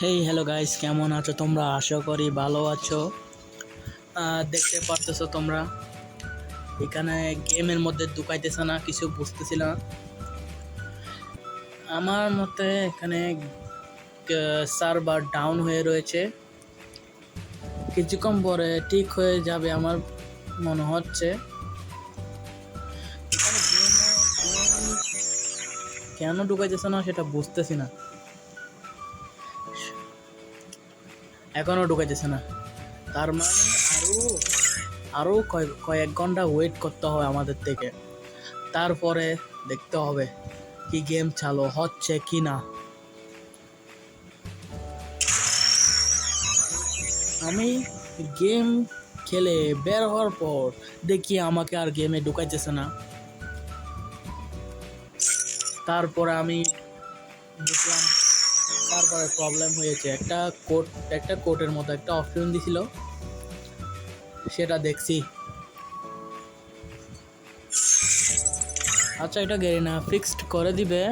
Hey hello guys কেমন আছো তোমরা? আশা করি ভালো আছো। দেখতে পারতেছো তোমরা। এখানে গেমের মধ্যে ঢুকাইতেছে না, কিছু বুঝতেছি না। আমার মতে এখানে সার্ভার ডাউন হয়ে রয়েছে। কিছুক্ষণ পরে ঠিক হয়ে যাবে আমার মনে হচ্ছে। কেন ঢুকাইতেছে না সেটা বুঝতেছি না। এখনও ঢুকাইতেছে না। তার মানে আরও আরও কয়েক কয়েক ঘণ্টা ওয়েট করতে হবে আমাদের থেকে। তারপরে দেখতে হবে কি গেম চালু হচ্ছে কি না আমি গেম খেলে বের হওয়ার পর দেখি আমাকে আর গেমে ঢুকাইতেছে না। তারপরে আমি দেখলাম তারপরে প্রবলেম হয়েছে। একটা কোট একটা কোটের মতো একটা অপশন দিছিল। সেটা দেখছি। আচ্ছা এটা গেরিনা। ফিক্সড করে দিবে।